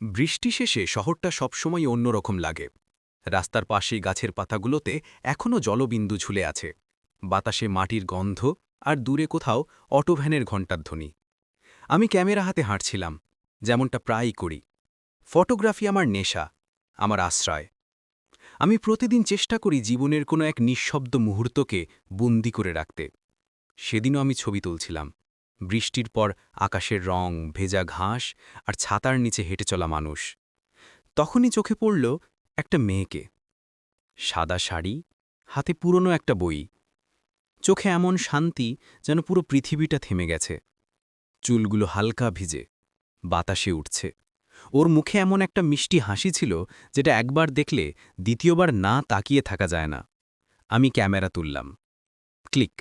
বৃষ্টি শেষে শহরটা সবসময় অন্যরকম লাগে। রাস্তার পাশেই গাছের পাতাগুলোতে এখনও জলবিন্দু ঝুলে আছে। বাতাসে মাটির গন্ধ আর দূরে কোথাও অটোভ্যানের ঘণ্টার ধ্বনি। আমি ক্যামেরা হাতে হাঁটছিলাম, যেমনটা প্রায়ই করি। ফটোগ্রাফি আমার নেশা, আমার আশ্রয়। আমি প্রতিদিন চেষ্টা করি জীবনের কোনো এক নিঃশব্দ মুহূর্তকে বন্দি করে রাখতে। সেদিনও আমি ছবি তুলছিলাম। বৃষ্টির পর আকাশের রং, ভেজা ঘাস আর ছাতার নিচে হেঁটে চলা মানুষ। তখনই চোখে পড়ল একটা মেয়েকে। সাদা শাড়ি, হাতে পুরনো একটা বই। চোখে এমন শান্তি যেন পুরো পৃথিবীটা থেমে গেছে। চুলগুলো হালকা ভিজে, বাতাসে উঠছে। ওর মুখে এমন একটা মিষ্টি হাসি ছিল যেটা একবার দেখলে দ্বিতীয়বার না তাকিয়ে থাকা যায় না। আমি ক্যামেরা তুললাম। ক্লিক,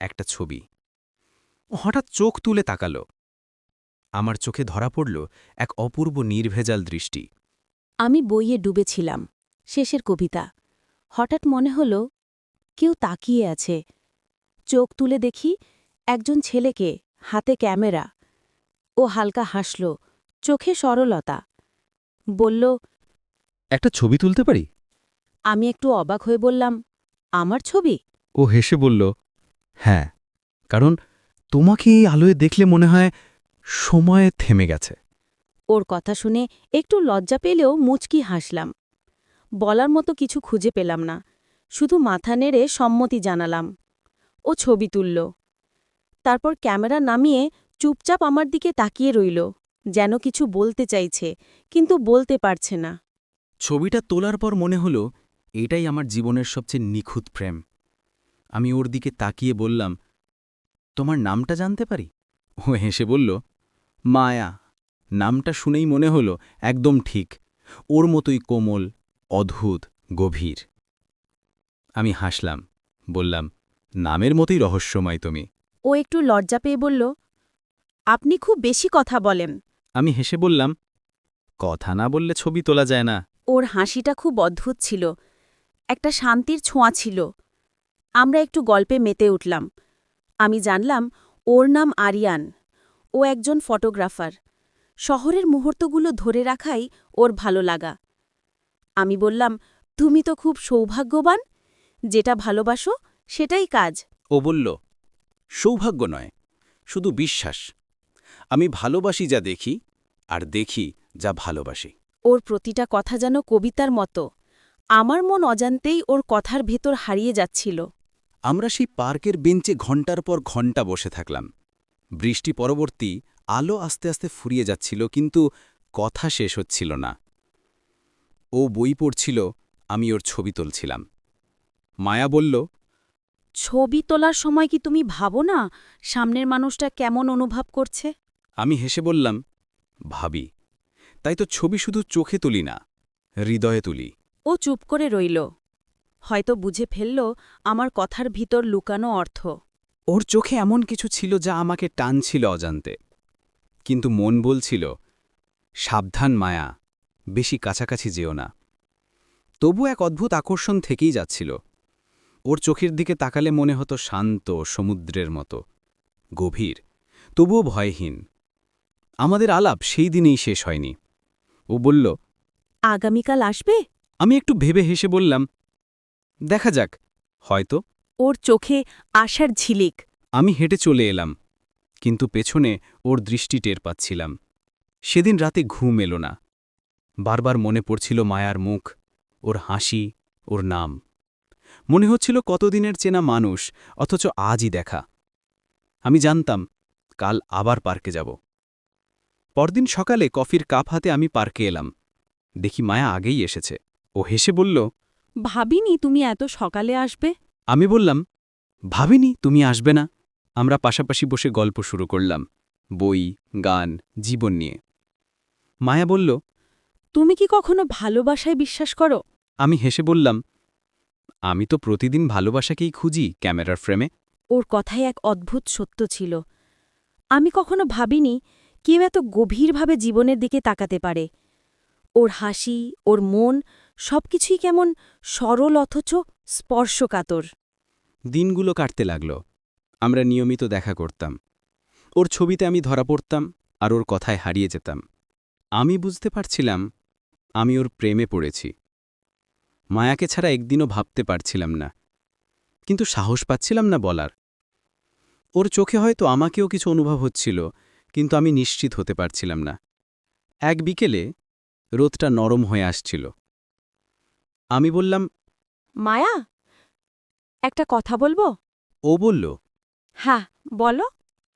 একটা ছবি। হঠাৎ চোখ তুলে তাকাল। আমার চোখে ধরা পড়ল এক অপূর্ব নির্ভেজাল দৃষ্টি। আমি বইয়ে ডুবেছিলাম শেষের কবিতা। হঠাৎ মনে হল কেউ তাকিয়ে আছে। চোখ তুলে দেখি একজন ছেলেকে হাতে ক্যামেরা। ও হালকা হাসল চোখে সরলতা। বলল একটা ছবি তুলতে পারি? আমি একটু অবাক হয়ে বললাম আমার ছবি? ও হেসে বলল হ্যাঁ কারণ তোমাকে এই আলোয় দেখলে মনে হয় সময় থেমে গেছে। ওর কথা শুনে একটু লজ্জা পেলেও মুচকি হাসলাম। বলার মতো কিছু খুঁজে পেলাম না। শুধু মাথা নেড়ে সম্মতি জানালাম। ও ছবি তুলল। তারপর ক্যামেরা নামিয়ে চুপচাপ আমার দিকে তাকিয়ে রইল যেন কিছু বলতে চাইছে কিন্তু বলতে পারছে না। ছবিটা তোলার পর মনে হলো এটাই আমার জীবনের সবচেয়ে নিখুঁত প্রেম। আমি ওর দিকে তাকিয়ে বললাম তোমার নামটা জানতে পারি? ও হেসে বলল মায়া নামটা শুনেই মনে হলো একদম ঠিক ওর মতোই কোমল অদ্ভুত গভীর। আমি হাসলাম বললাম নামের মতোই রহস্যময় তুমি। ও একটু লজ্জা পেয়ে বলল আপনি খুব বেশি কথা বলেন। আমি হেসে বললাম কথা না বললে ছবি তোলা যায় না। ওর হাসিটা খুব অদ্ভুত ছিল একটা শান্তির ছোঁয়া ছিল। আমরা একটু গল্পে মেতে উঠলাম। আমি জানলাম ওর নাম আরিয়ান। ও একজন ফটোগ্রাফার। শহরের মুহূর্তগুলো ধরে রাখাই ওর ভালো লাগা। আমি বললাম তুমি তো খুব সৌভাগ্যবান। যেটা ভালোবাসো সেটাই কাজ। ও বলল সৌভাগ্য নয় শুধু বিশ্বাস। আমি ভালোবাসি যা দেখি আর দেখি যা ভালোবাসি। ওর প্রতিটা কথা যেন কবিতার মতো। আমার মন অজান্তেই ওর কথার ভেতর হারিয়ে যাচ্ছিল। আমরা সেই পার্কের বেঞ্চে ঘণ্টার পর ঘণ্টা বসে থাকলাম। বৃষ্টি পরবর্তী আলো আস্তে আস্তে ফুরিয়ে যাচ্ছিল কিন্তু কথা শেষ হচ্ছিল না। ও বই পড়ছিল আমি ওর ছবি তুলছিলাম। মায়া বলল ছবি তোলার সময় কি তুমি ভাবো না সামনের মানুষটা কেমন অনুভব করছে? আমি হেসে বললাম ভাবি। তাই তো ছবি শুধু চোখে তুলি না হৃদয়ে তুলি। ও চুপ করে রইল। হয়তো বুঝে ফেলল আমার কথার ভিতর লুকানো অর্থ। ওর চোখে এমন কিছু ছিল যা আমাকে টানছিল অজান্তে। কিন্তু মন বলছিল সাবধান মায়া বেশি কাছাকাছি যেও না। তবু এক অদ্ভুত আকর্ষণ থেকেই যাচ্ছিল। ওর চোখের দিকে তাকালে মনে হতো শান্ত সমুদ্রের মতো গভীর তবুও ভয়হীন। আমাদের আলাপ সেই দিনেই শেষ হয়নি। ও বলল আগামীকাল আসবে? আমি একটু ভেবে হেসে বললাম দেখা যাক হয়তো। ওর চোখে আশার ঝিলিক। আমি হেঁটে চলে এলাম কিন্তু পেছনে ওর দৃষ্টি টের পাচ্ছিলাম। সেদিন রাতে ঘুম এলো না। বারবার মনে পড়ছিল মায়ার মুখ ওর হাসি ওর নাম। মনে হচ্ছিল কতদিনের চেনা মানুষ অথচ আজই দেখা। আমি জানতাম কাল আবার পার্কে যাব। পরদিন সকালে কফির কাপ হাতে আমি পার্কে এলাম। দেখি মায়া আগেই এসেছে। ও হেসে বলল ভাবিনি তুমি এত সকালে আসবে? আমি বললাম ভাবিনি তুমি আসবে না। আমরা পাশাপাশি বসে গল্প শুরু করলাম বই গান জীবন নিয়ে। মায়া বলল তুমি কি কখনো ভালোবাসায় বিশ্বাস করো? আমি হেসে বললাম আমি তো প্রতিদিন ভালোবাসাকেই খুঁজি ক্যামেরার ফ্রেমে। ওর কথায় এক অদ্ভুত সত্য ছিল। আমি কখনো ভাবিনি কেউ এত গভীরভাবে জীবনের দিকে তাকাতে পারে। ওর হাসি ওর মন সবকিছুই কেমন সরল অথচ স্পর্শকাতর। দিনগুলো কাটতে লাগল। আমরা নিয়মিত দেখা করতাম। ওর ছবিতে আমি ধরা পড়তাম আর ওর কথায় হারিয়ে যেতাম। আমি বুঝতে পারছিলাম আমি ওর প্রেমে পড়েছি। মায়াকে ছাড়া একদিনও ভাবতে পারছিলাম না। কিন্তু সাহস পাচ্ছিলাম না বলার। ওর চোখে হয়তো আমাকেও কিছু অনুভব হচ্ছিল, কিন্তু আমি নিশ্চিত হতে পারছিলাম না। এক বিকেলে রোদটা নরম হয়ে আসছিল। আমি বললাম মায়া একটা কথা বলব? ও বলল হ্যাঁ বলো।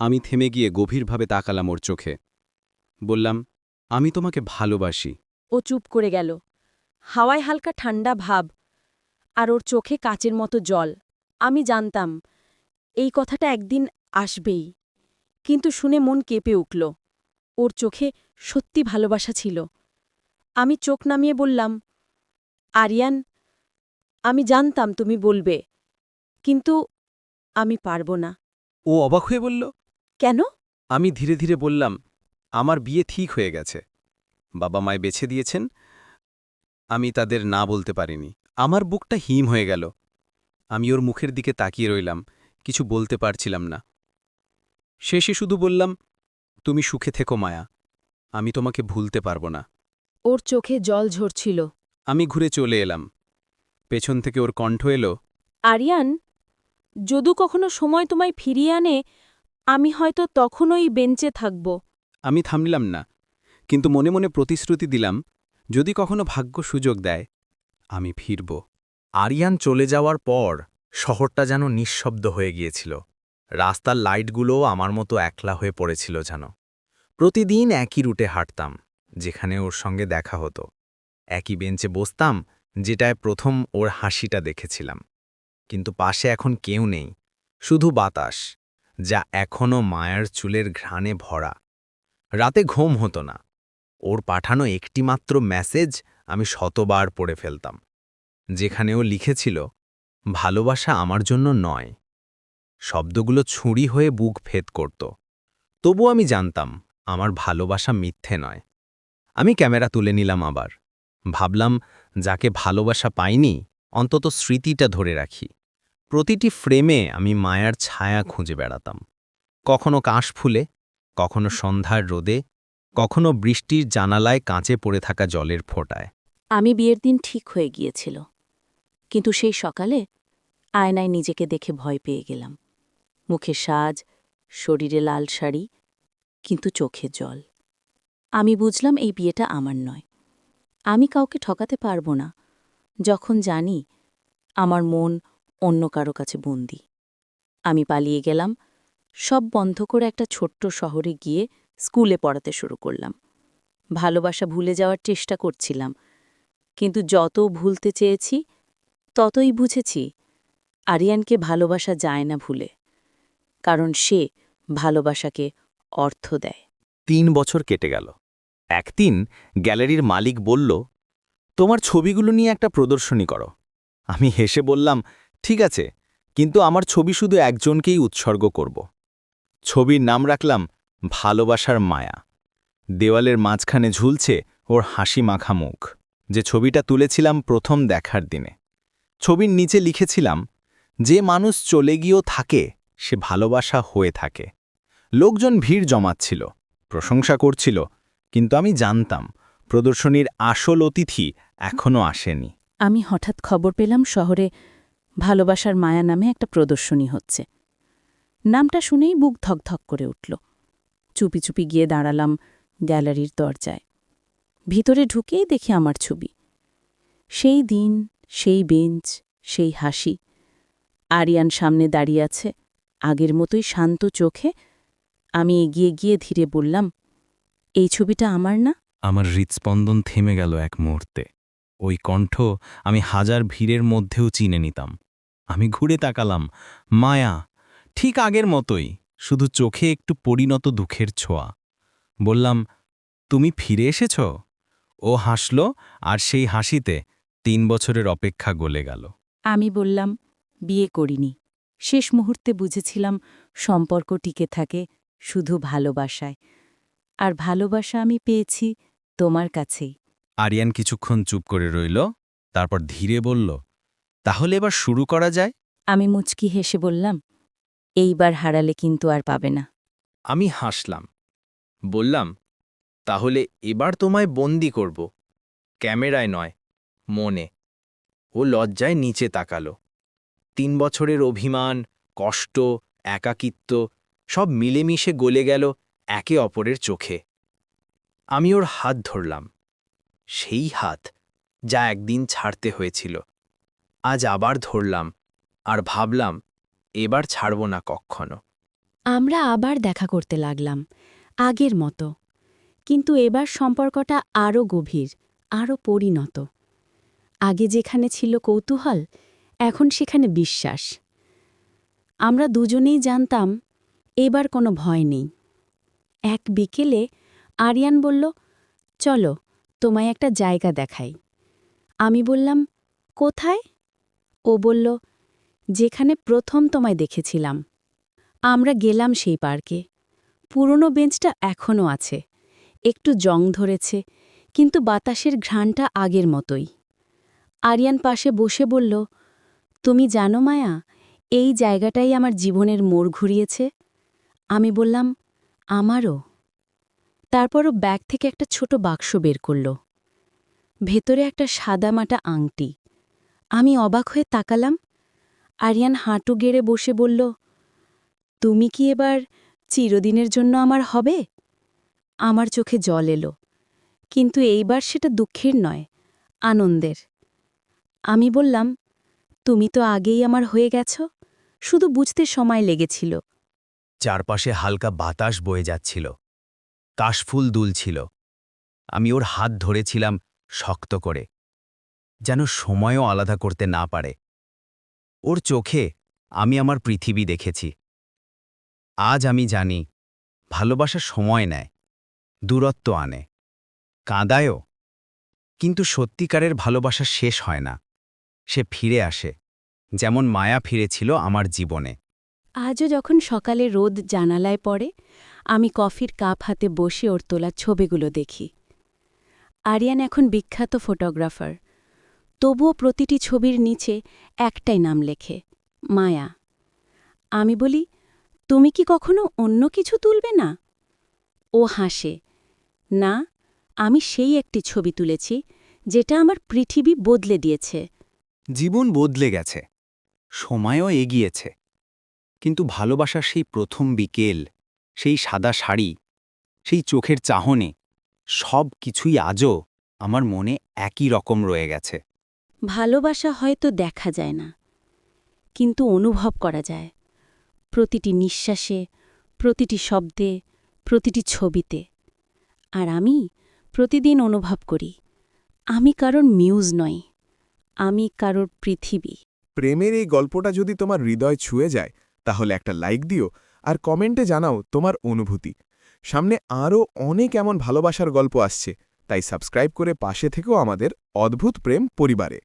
আমি থেমে গিয়ে গভীরভাবে তাকালাম ওর চোখে। বললাম আমি তোমাকে ভালোবাসি। ও চুপ করে গেল। হাওয়ায় হালকা ঠান্ডা ভাব আর ওর চোখে কাচের মতো জল। আমি জানতাম এই কথাটা একদিন আসবেই। কিন্তু শুনে মন কেঁপে উঠল। ওর চোখে সত্যি ভালোবাসা ছিল। আমি চোখ নামিয়ে বললাম আরিয়ান আমি জানতাম তুমি বলবে কিন্তু আমি পারব না। ও অবাক হয়ে বলল কেন? আমি ধীরে ধীরে বললাম আমার বিয়ে ঠিক হয়ে গেছে। বাবা মায় বেছে দিয়েছেন আমি তাদের না বলতে পারিনি। আমার বুকটা হিম হয়ে গেল। আমি ওর মুখের দিকে তাকিয়ে রইলাম কিছু বলতে পারছিলাম না। শেষে শুধু বললাম তুমি সুখে থেকো মায়া আমি তোমাকে ভুলতে পারব না। ওর চোখে জল ঝরছিল। আমি ঘুরে চলে এলাম। পেছন থেকে ওর কণ্ঠ এলো আরিয়ান যদু কখনো সময় তোমায় ফিরিয়ে আনে আমি হয়তো তখনই বেঞ্চে থাকব। আমি থামলাম না কিন্তু মনে মনে প্রতিশ্রুতি দিলাম যদি কখনো ভাগ্য সুযোগ দেয় আমি ফিরব। আরিয়ান চলে যাওয়ার পর শহরটা যেন নিঃশব্দ হয়ে গিয়েছিল। রাস্তার লাইটগুলোও আমার মতো একলা হয়ে পড়েছিল যেন। প্রতিদিন একই রুটে হাঁটতাম যেখানে ওর সঙ্গে দেখা হতো। একই বেঞ্চে বসতাম, যেটায় প্রথম ওর হাসিটা দেখেছিলাম। কিন্তু পাশে এখন কেউ নেই, শুধু বাতাস, যা এখনও মায়ার চুলের ঘ্রাণে ভরা। রাতে ঘুম হতো না। ওর পাঠানো একটিমাত্র মেসেজ আমি শতবার পড়ে ফেলতাম, যেখানে ও লিখেছিল, ভালোবাসা আমার জন্য নয়। শব্দগুলো ছুঁড়ি হয়ে বুক ফেদ করত। তবু আমি জানতাম, আমার ভালোবাসা মিথ্যে নয়। আমি ক্যামেরা তুলে নিলাম আবার। ভাবলাম, যাকে ভালোবাসা পাইনি, অন্তত স্মৃতিটা ধরে রাখি। প্রতিটি ফ্রেমে আমি মায়ার ছায়া খুঁজে বেড়াতাম। কখনো কাশ ফুলে, কখনো সন্ধ্যার রোদে, কখনো বৃষ্টির জানালায় কাঁচে পড়ে থাকা জলের ফোঁটায়। আমি বিয়ের দিন ঠিক হয়ে গিয়েছিল, কিন্তু সেই সকালে আয়নায় নিজেকে দেখে ভয় পেয়ে গেলাম। মুখে সাজ, শরীরে লাল শাড়ি, কিন্তু চোখে জল। আমি বুঝলাম এই বিয়েটা আমার নয়। আমি কাউকে ঠকাতে পারব না, যখন জানি আমার মন অন্য কারও কাছে বন্দি। আমি পালিয়ে গেলাম, সব বন্ধ করে একটা ছোট্ট শহরে গিয়ে স্কুলে পড়াতে শুরু করলাম। ভালোবাসা ভুলে যাওয়ার চেষ্টা করছিলাম, কিন্তু যত ভুলতে চেয়েছি, ততই বুঝেছি আরিয়ানকে ভালোবাসা যায় না ভুলে, কারণ সে ভালোবাসাকে অর্থ দেয়। তিন বছর কেটে গেল। একদিন গ্যালারির মালিক বলল, তোমার ছবিগুলো নিয়ে একটা প্রদর্শনী করো। আমি হেসে বললাম, ঠিক আছে, কিন্তু আমার ছবি শুধু একজনকেই উৎসর্গ করব। ছবির নাম রাখলাম, ভালোবাসার মায়া। দেওয়ালের মাঝখানে ঝুলছে ওর হাসি মাখা মুখ, যে ছবিটা তুলেছিলাম প্রথম দেখার দিনে। ছবির নিচে লিখেছিলাম, যে মানুষ চলে গিয়েও থাকে, সে ভালোবাসা হয়ে থাকে। লোকজন ভিড় জমাচ্ছিল, প্রশংসা করছিল কিন্তু আমি জানতাম, প্রদর্শনীর আসল অতিথি এখনও আসেনি। আমি হঠাৎ খবর পেলাম শহরে ভালোবাসার মায়া নামে একটা প্রদর্শনী হচ্ছে। নামটা শুনেই বুক ধকধক করে উঠল। চুপি চুপি গিয়ে দাঁড়ালাম গ্যালারির দরজায়। ভিতরে ঢুকেই দেখি আমার ছবি। সেই দিন, সেই বেঞ্চ, সেই হাসি। আরিয়ান সামনে দাঁড়িয়ে আছে। আগের মতোই শান্ত চোখে আমি এগিয়ে গিয়ে ধীরে বললাম এই ছবিটা আমার না? আমার হৃৎস্পন্দন থেমে গেল এক মুহূর্তে। ওই কণ্ঠ আমি হাজার ভিড়ের মধ্যেও চিনে নিতাম। আমি ঘুরে তাকালাম মায়া ঠিক আগের মতোই শুধু চোখে একটু পরিণত দুঃখের ছোঁয়া। বললাম তুমি ফিরে এসেছ? ও হাসল আর সেই হাসিতে তিন বছরের অপেক্ষা গলে গেল। আমি বললাম বিয়ে করিনি। শেষ মুহূর্তে বুঝেছিলাম সম্পর্ক টিকে থাকে শুধু ভালোবাসায়। আর ভালোবাসা আমি পেয়েছি তোমার কাছেই। আরিয়ান কিছুক্ষণ চুপ করে রইল তারপর ধীরে বলল তাহলে এবার শুরু করা যায়? আমি মুচকি হেসে বললাম এইবার হারালে কিন্তু আর পাবে না। আমি হাসলাম বললাম তাহলে এবার তোমায় বন্দি করব ক্যামেরায় নয় মনে। ও লজ্জায় নিচে তাকালো। তিন বছরের অভিমান কষ্ট একাকিত্ব সব মিলেমিশে গলে গেল একে অপরের চোখে। আমি ওর হাত ধরলাম। সেই হাত যা একদিন ছাড়তে হয়েছিল। আজ আবার ধরলাম আর ভাবলাম, এবার ছাড়ব না কক্ষণো আমরা আবার দেখা করতে লাগলাম, আগের মতো। কিন্তু এবার সম্পর্কটা আরও গভীর আরও পরিণত। আগে যেখানে ছিল কৌতূহল, এখন সেখানে বিশ্বাস। আমরা দুজনেই জানতাম, এবার কোনো ভয় নেই। এক বিকেলে আরিয়ান বলল, চলো, তোমায় একটা জায়গা দেখাই। আমি বললাম, কোথায়? ও বলল, যেখানে প্রথম তোমায় দেখেছিলাম। আমরা গেলাম সেই পার্কে। পুরনো বেঞ্চটা এখনও আছে। একটু জং ধরেছে, কিন্তু বাতাসের ঘ্রাণটা আগের মতোই। আরিয়ান পাশে বসে বলল, তুমি জানো মায়া, এই জায়গাটাই আমার জীবনের মোড় ঘুরিয়েছে? আমি বললাম আমারও। তারপরও ব্যাগ থেকে একটা ছোট বাক্স বের করল। ভেতরে একটা সাদামাটা আংটি। আমি অবাক হয়ে তাকালাম। আরিয়ান হাঁটু গেড়ে বসে বলল, তুমি কি এবার চিরদিনের জন্য আমার হবে? আমার চোখে জল এলো। কিন্তু এইবার সেটা দুঃখের নয়, আনন্দের। আমি বললাম, তুমি তো আগেই আমার হয়ে গেছ, শুধু বুঝতে সময় লেগেছিল। চারপাশে হালকা বাতাস বয়ে যাচ্ছিল। কাশফুল দুলছিল। আমি ওর হাত ধরেছিলাম শক্ত করে, যেন সময়ও আলাদা করতে না পারে। ওর চোখে আমি আমার পৃথিবী দেখেছি। আজ আমি জানি, ভালোবাসা সময় নেয়, দূরত্ব আনে, কাঁদায়ও। কিন্তু সত্যিকারের ভালোবাসা শেষ হয় না। সে ফিরে আসে, যেমন মায়া ফিরেছিল আমার জীবনে। আজও যখন সকালে রোদ জানালায় পড়ে, আমি কফির কাপ হাতে বসে ওর তোলা ছবিগুলো দেখি। আরিয়ান এখন বিখ্যাত ফটোগ্রাফার। তবুও প্রতিটি ছবির নিচে একটাই নাম লেখে, মায়া। আমি বলি, তুমি কি কখনো অন্য কিছু তুলবে না? ও হাসে, না, আমি সেই একটি ছবি তুলেছি, যেটা আমার পৃথিবী বদলে দিয়েছে। জীবন বদলে গেছে, সময়ও এগিয়েছে। কিন্তু ভালোবাসার সেই প্রথম বিকেল সেই সাদা শাড়ি সেই চোখের চাহনে সব কিছুই আজও আমার মনে একই রকম রয়ে গেছে। ভালোবাসা হয়তো দেখা যায় না কিন্তু অনুভব করা যায়। প্রতিটি নিঃশ্বাসে প্রতিটি শব্দে প্রতিটি ছবিতে। আর আমি প্রতিদিন অনুভব করি আমি কারোর মিউজ নই আমি কারোর পৃথিবী। প্রেমের এই গল্পটা যদি তোমার হৃদয় ছুঁয়ে যায় তাহলে একটা লাইক দিও আর কমেন্টে জানাও তোমার অনুভূতি। সামনে আরও অনেক এমন ভালোবাসার গল্প আসছে, তাই সাবস্ক্রাইব করে পাশে থেকেও আমাদের অদ্ভুত প্রেম পরিবারে।